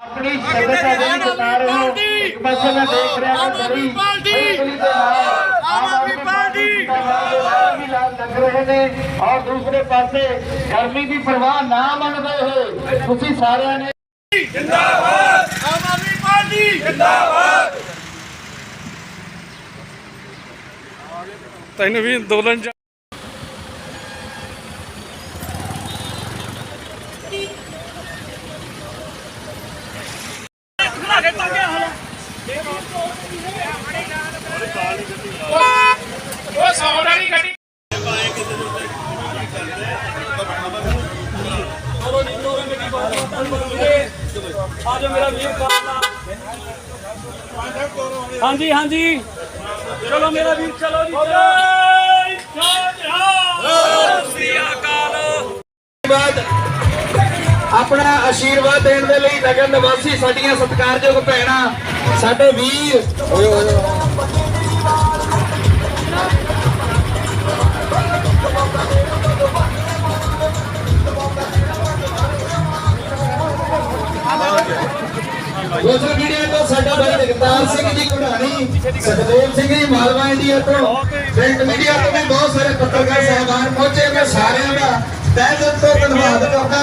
ਆਪਣੀ ਸਭਿਅਤਾ ਦੇ ਵਿੱਚ ਬਤਾ ਰਹੇ ਹੋ। ਇੱਕ ਪਾਸੇ ਮੈਂ ਦੇਖ ਰਿਹਾ ਹਾਂ ਦੇ ਨਾਲ ਆਮ ਆਦਮੀ ਪਾਰਟੀ ਵੀ ਲੱਗ ਰਹੇ ਨੇ ਔਰ ਦੂਸਰੇ ਪਾਸੇ ਗਰਮੀ ਦੀ ਪਰਵਾਹ ਨਾ ਮੰਨਦੇ ਹੋਏ ਤੁਸੀਂ ਸਾਰਿਆਂ ਨੇ ਆਮ ਆਦਮੀ ਪਾਰਟੀ। ਜਿੰਦਾਬਾਦ। ਤੈਨੂੰ ਵੀ ਅੰਦੋਲਨ ਚ ਉਹ ਸੌਣ ਵਾਲੀ ਗੱਡੀ ਹਾਂਜੀ ਹਾਂਜੀ। ਚਲੋ ਮੇਰਾ ਵੀਰ ਚਲੋ ਜੀ ਬਾਅਦ ਆਪਣਾ ਆਸ਼ੀਰਵਾਦ ਦੇਣ ਦੇ ਲਈ ਨਗਰ ਨਿਵਾਸੀ ਸਾਡੀਆਂ ਸਤਿਕਾਰਯੋਗ ਭੈਣਾਂ, ਸਾਡੇ ਵੀਰ। ਓਏ ਓਏ ਸੋਸ਼ਲ ਮੀਡੀਆ ਤੋਂ ਸਾਡਾ ਭਾਈ ਜਗਤਾਰ ਸਿੰਘ ਜੀ ਘੁੜਾਣੀ ਸਤਦੇਵ ਸਿੰਘ ਜੀ ਮਾਲਵਾ ਇੰਡੀਆ ਤੋਂ ਪ੍ਰਿੰਟ ਮੀਡੀਆ ਤੋਂ ਵੀ ਬਹੁਤ ਸਾਰੇ ਪੱਤਰਕਾਰ ਸਹਿਬਾਨ ਪਹੁੰਚੇ, ਮੈਂ ਸਾਰਿਆਂ ਦਾ ਤਹਿ ਦਿਲ ਤੋਂ ਧੰਨਵਾਦ ਕਰਦਾ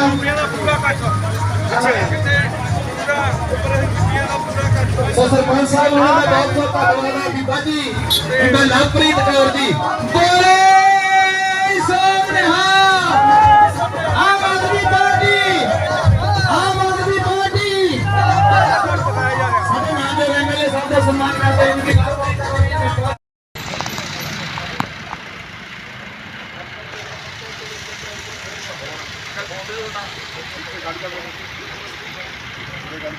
ਸੋ ਸਰਪੰਚ ਸਾਹਿਬ ਉਹਨਾਂ ਦਾ ਬਹੁਤ ਬਹੁਤ ਧੰਨਵਾਦ ਹੈ ਬੀਬਾ ਜੀ। ਬੀਬਾ ਲਵਪ੍ਰੀਤ ਕੌਰ ਜੀ। ਬੋਲੇ!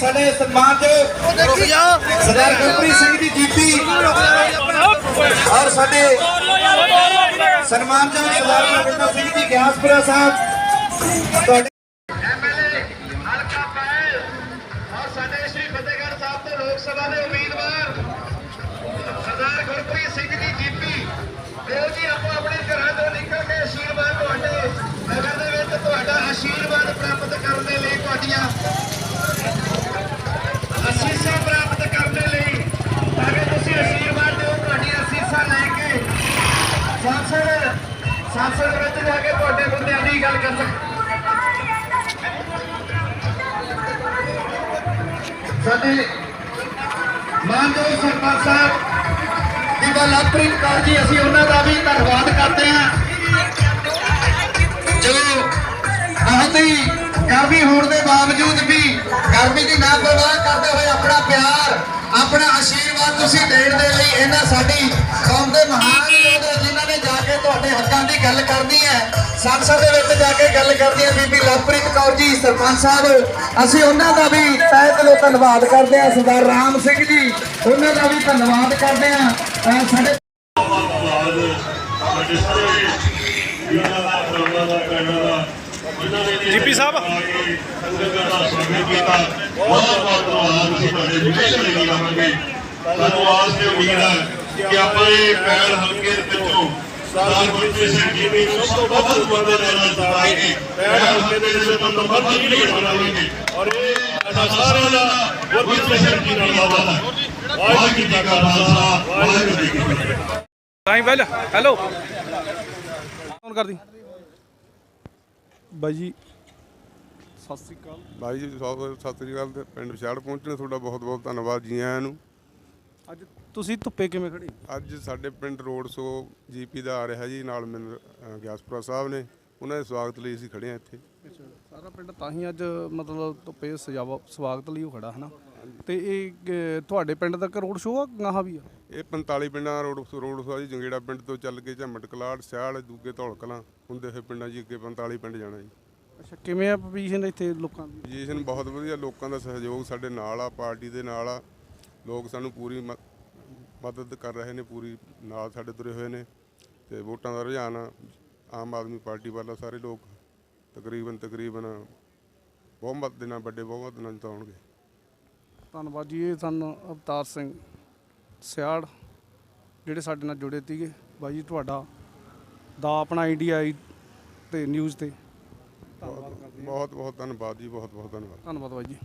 ਮਿਹਰਬਾਨੀ ਸਾਡੇ ਸਨਮਾਨਯੋਗ ਸਰਦਾਰ ਗੁਰਪ੍ਰੀਤ ਸਿੰਘ ਜੀ ਜੀਪੀ ਔਰ ਸਾਡੇ ਸਨਮਾਨਯੋਗ ਸਰਦਾਰ ਮਨਿੰਦਰ ਸਿੰਘ ਜੀ ਗਿਆਸਪੁਰਾ ਸਾਹਿਬ ਤੁਹਾਡੇ ਐਮਐਲਏ ਹਲਕਾ ਪੈਲ ਔਰ ਸਾਡੇ ਸ਼੍ਰੀ ਫਤਿਹਗੜ੍ਹ ਸਾਹਿਬ। ਤੋਂ ਲੋਕ ਸਭਾ ਦੇ ਉਮੀਦਵਾਰ ਸਰਦਾਰ ਗੁਰਪ੍ਰੀਤ ਸਿੰਘ ਜੀ ਜੀਪੀ ਦੇਵ ਜੀ ਆਪੋ ਆਪਣੇ ਘਰਾਂ ਤੋਂ ਨਿਕਲ ਕੇ ਆਸ਼ੀਰਵਾਦ ਤੁਹਾਡੇ ਨਗਰ ਦੇ ਵਿੱਚ ਤੁਹਾਡਾ ਆਸ਼ੀਰਵਾਦ ਪ੍ਰਾਪਤ ਕਰਨ ਦੇ ਲਈ ਤੁਹਾਡੀਆਂ ਅਸੀਸਾਂ ਪ੍ਰਾਪਤ ਕਰਨ ਦੇ ਲਈ ਤਾਂ ਕਿ ਤੁਸੀਂ ਆਸ਼ੀਰਵਾਦ ਦਿਓ ਤੁਹਾਡੀਆਂ ਅਸੀਸਾਂ ਲੈ ਕੇ ਸੰਸਦ ਸੰਸਦ ਵਿੱਚ ਜਾ ਕੇ ਤੁਹਾਡੇ ਮੁੱਦਿਆਂ ਦੀ ਗੱਲ ਕਰ ਸਕ ਸਾਡੇ ਮਾਨਯੋਗ ਸਰਪੰਚ ਸਾਹਿਬ ਬੀਬਾ ਲਵਪ੍ਰੀਤ ਕੌਰ ਜੀ, ਅਸੀਂ ਉਹਨਾਂ ਦਾ ਵੀ ਧੰਨਵਾਦ ਕਰਦੇ ਹਾਂ। ਜੋ ਬਹੁਤ ਹੀ ਗਰਮੀ ਹੋਣ ਦੇ ਬਾਵਜੂਦ ਵੀ ਗਰਮੀ ਦੀ ਨਾ ਪਰਵਾਹ ਕਰਦੇ ਹੋਏ ਆਪਣਾ ਪਿਆਰ, ਆਪਣਾ ਆਸ਼ੀਰਵਾਦ ਤੁਸੀਂ ਦੇਣ ਦੇ ਲਈ ਇਹਨਾਂ ਸਾਡੀ ਕੌਮ ਦੇ ਮਹਾਨ ਯੋਧੇ ਨੇ ਜਾ ਕੇ ਤੁਹਾਡੇ ਹੱਕਾਂ ਦੀ ਗੱਲ ਕਰਨੀ ਹੈ। ਸੰਸਦ ਦੇ ਵਿੱਚ ਜਾ ਕੇ ਗੱਲ ਕਰਨੀ ਹੈ ਬੀਬੀ ਲਵਪ੍ਰੀਤ ਕੌਰ ਜੀ ਸਰਪੰਚ ਸਾਹਿਬ। ਅਸੀਂ ਉਹਨਾਂ ਦਾ ਵੀ ਤਹਿ ਦਿਲੋਂ ਧੰਨਵਾਦ ਕਰਦੇ ਹਾਂ ਸਰਦਾਰ ਰਾਮ ਸਿੰਘ ਜੀ। ਉਹਨਾਂ ਦਾ ਵੀ ਧੰਨਵਾਦ ਕਰਦੇ ਹਾਂ। ਸਾਡੇ ਜੀਪੀ ਸਾਹਿਬ। ਸੰਗਤ ਦਾ ਸਵਾਗਤ ਕੀਤਾ ਬਹੁਤ ਬਹੁਤ ਧੰਨਵਾਦ ਅਸੀਂ ਤੁਹਾਡੇ ਵਿਸ਼ੇਸ਼ ਲਈ ਕਰਾਂਗੇ ਸਾਨੂੰ ਆਸ ਤੇ ਉਮੀਦ ਹੈ ਕਿ ਆਪਾਂ ਇਹ ਪੈਰ ਹਲਕੇ ਦੇ ਵਿੱਚੋਂ ਸਰਦਾਰ ਗੁਰਪ੍ਰੀਤ ਸਿੰਘ ਜੀ ਦੀ ਨੂੰ ਸਭ ਤੋਂ ਵੱਧ ਬੰਦੇ ਦੇ ਨਾਲ ਜਿਤਾਵਾਂਗੇ ਪੈਰ ਹਲਕੇ ਦੇ ਵਿੱਚ ਤੋਂ ਨੰਬਰ ਦੀ ਲੀਡ ਬਣਾਵਾਂਗੇ ਔਰ ਇਹ ਸਾਡਾ ਸਾਰਿਆਂ ਦਾ ਗੁਰਪ੍ਰੀਤ ਸਿੰਘ ਜੀ ਨਾਲ ਵਾਅਦਾ ਹੈ। ਵਾਹਿਗੁਰੂ ਜੀ ਕਾ ਖਾਲਸਾ ਵਾਹਿਗੁਰੂ ਜੀ ਕੀ ਫਤਿਹ। Time well hello. ਫੋਨ ਕਰਦੀ। ਬਾਈ ਜੀ। ਸਤਿ ਸ੍ਰੀ ਅਕਾਲ। ਭਾਈ ਜੀ ਸਤਿ ਸ੍ਰੀ ਅਕਾਲ ਤੇ ਪਿੰਡ ਵਿਛਾੜ ਪਹੁੰਚਣੇ ਤੁਹਾਡਾ ਬਹੁਤ ਬਹੁਤ ਧੰਨਵਾਦ ਜੀ ਆਇਆਂ ਨੂੰ। ਅੱਜ ਤੁਸੀਂ ਧੁੱਪੇ ਕਿਵੇਂ ਖੜੇ? ਅੱਜ ਸਾਡੇ ਪਿੰਡ ਰੋਡ ਸ਼ੋ ਜੀਪੀ ਦਾ ਆ ਰਿਹਾ ਜੀ ਨਾਲ ਮੈਨੂੰ ਅ, ਗਿਆਸਪੁਰਾ ਸਾਹਿਬ ਨੇ ਉਹਨਾਂ ਦੇ ਸਵਾਗਤ ਲਈ ਅਸੀਂ ਖੜੇ ਹਾਂ ਇੱਥੇ। ਸਾਰਾ ਪਿੰਡ ਤਾਂ ਹੀ ਅੱਜ ਮਤਲਬ ਧੁੱਪੇ ਸਜਾਵਾ ਸਵਾਗਤ ਲਈ ਉਹ ਖੜਾ ਹਨਾ? ਤੇ ਇਹ ਤੁਹਾਡੇ ਪਿੰਡ ਤੱਕ ਰੋਡ ਸ਼ੋਅ ਆ ਗਾਹਾਂ ਵੀ ਆ? ਇਹ 45 ਪਿੰਡਾਂ ਰੋਡ ਰੋਡ ਸ਼ੋ ਆ ਜੀ ਜੰਗੇੜਾ ਪਿੰਡ ਤੋਂ ਚੱਲ ਕੇ ਝਮਟ ਕਲਾੜ ਸਿਆਲ ਦੂਗੇ ਧੌਲ ਕਲਾਂ ਹੁੰਦੇ ਹੋਏ ਪਿੰਡਾਂ ਜੀ ਅੱਗੇ 45 ਪਿੰਡ ਜਾਣਾ ਜੀ। ਅੱਛਾ ਕਿਵੇਂ ਆ ਪੋਜੀਸ਼ਨ ਇੱਥੇ ਲੋਕਾਂ ਦੀ? ਪੋਜੀਸ਼ਨ ਬਹੁਤ ਵਧੀਆ ਲੋਕਾਂ ਦਾ ਸਹਿਯੋਗ ਸਾਡੇ ਨਾਲ ਆ ਪਾਰਟੀ ਦੇ ਨਾਲ ਆ ਲੋਕ ਸਾਨੂੰ ਪੂਰੀ ਮ- ਮਦਦ ਕਰ ਰਹੇ ਨੇ ਪੂਰੀ ਨਾਲ ਸਾਡੇ ਤੁਰੇ ਹੋਏ ਨੇ ਤੇ ਵੋਟਾਂ ਦਾ ਰੁਝਾਨ ਆਮ ਆਦਮੀ ਪਾਰਟੀ ਵਾਲਾ ਸਾਰੇ ਲੋਕ ਤਕਰੀਬਨ ਤਕਰੀਬਨ ਬਹੁਮਤ ਦੇ ਨਾਲ ਵੱਡੇ ਬਹੁਮਤ ਨਾਲ ਜਿਤਾਉਣਗੇ। ਧੰਨਵਾਦ ਜੀ ਇਹ ਸਨ ਅਵਤਾਰ ਸਿੰਘ ਸਿਆੜ ਜਿਹੜੇ ਸਾਡੇ ਨਾਲ ਜੁੜੇ ਸੀਗੇ। ਬਾਈ ਜੀ ਤੁਹਾਡਾ ਦਾ ਆਪਣਾ ਇੰਡੀਆ ਤੇ ਨਿਊਜ਼ ਤੇ ਧੰਨਵਾਦ ਕਰਦੇ ਹਾਂ। ਬਹੁਤ ਬਹੁਤ ਧੰਨਵਾਦ ਜੀ ਬਹੁਤ ਬਹੁਤ ਧੰਨਵਾਦ। ਧੰਨਵਾਦ ਬਾਈ ਜੀ।